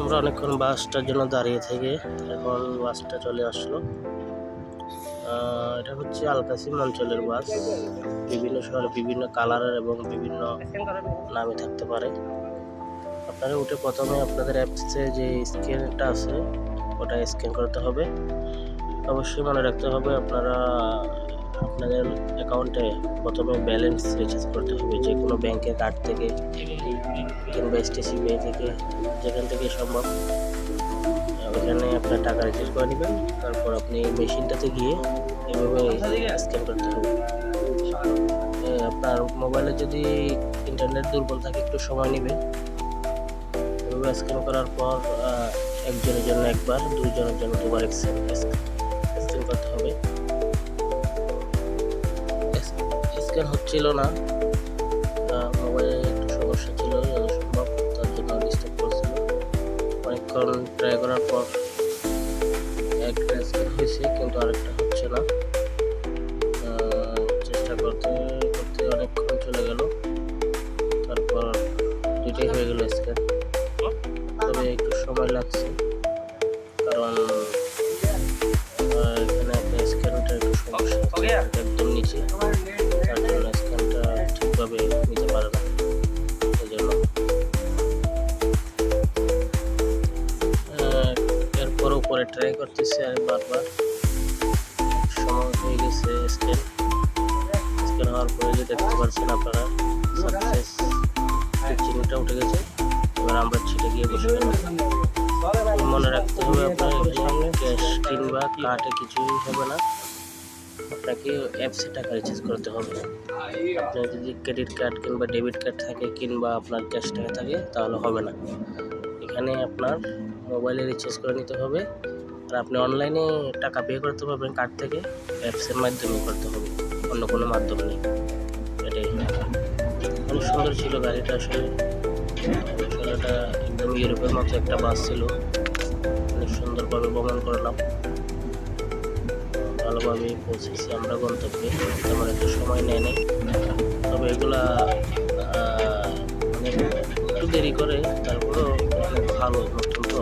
আমরা অনেকক্ষণ বাসটার জন্য দাঁড়িয়ে থেকে এখন বাসটা চলে আসলো। এটা হচ্ছে আলকাসিম অঞ্চলের বাস। বিভিন্ন শহরে বিভিন্ন কালারের এবং বিভিন্ন নামে থাকতে পারে। আপনারা উঠে প্রথমে আপনাদের অ্যাপসে যে স্ক্যানটা আছে, ওটা স্ক্যান করতে হবে। অবশ্যই মনে রাখতে হবে আপনারা আপনাদের অ্যাকাউন্টে প্রথমে ব্যালেন্স রিচার্জ করতে হবে, যে কোনো ব্যাংকের কার্ড থেকে কিংবা এসটিসি পে থেকে যেখান থেকে সম্ভব। ওইখানে আপনার টাকা রিচার্জ করে নেবেন, তারপর আপনি মেশিনটাতে গিয়ে এভাবে স্ক্যান করতে হবে। আপনার মোবাইলে যদি ইন্টারনেট দুর্বল থাকে, একটু সময় নেবে এভাবে স্ক্যান করার পর একজনের জন্য একবার দুইজনের জন্য দুবার স্ক্যান করতে হবে। স্ক্যান হচ্ছিল না মোবাইলে একটু সমস্যা ছিল সম্ভব তার জন্য ডিস্টার্ব করছিল। অনেকক্ষণ ট্রাই করার পর একটা স্ক্যান হয়েছে, কিন্তু আরেকটা হচ্ছে না। চেষ্টা করতে করতে অনেকক্ষণ চলে গেল। তারপর দুইটাই হয়ে গেল স্ক্যান তবে একটু সময় লাগছে, কারণ এখানে একটা স্ক্যানটা একটু সমস্যা একদম নিচে। ট্রাই করতেছি আর বারবার। সময় হয়ে গেছে স্ক্যান স্ক্যান হওয়ার পরে যে দেখতে পাচ্ছেন আপনারা সাকসেস চিনিটা উঠে গেছে। এবার আমরা ছিটে গিয়ে বসে গেলাম। মনে রাখতে হবে আপনার এখানে ক্যাশ কিংবা কার্ডে কিছুই হবে না। আপনাকে অ্যাপসে টাকা রিচার্জ করতে হবে। আপনার যদি ক্রেডিট কার্ড কিংবা ডেবিট কার্ড থাকে কিংবা আপনার ক্যাশ টাকা থাকে, তাহলে হবে না। এখানে আপনার মোবাইলে রিচার্জ করে নিতে হবে। আর আপনি অনলাইনে টাকা পে করতে পারবেন কার্ড থেকে অ্যাপসের মাধ্যমে করতে হবে, অন্য কোনো মাধ্যম নেই। এটাই অনেক সুন্দর ছিল গাড়িটা আসলে। আসলে এটা একদম ইউরোপের মতো একটা বাস ছিল। অনেক সুন্দরভাবে ভ্রমণ করলাম। ভালোভাবে পৌঁছেছি আমরা গন্তব্যে। আমার একটু সময় নেয় নেই। তবে এগুলা মানে একটু দেরি করে, তারপরেও অনেক ভালো নতুন তো।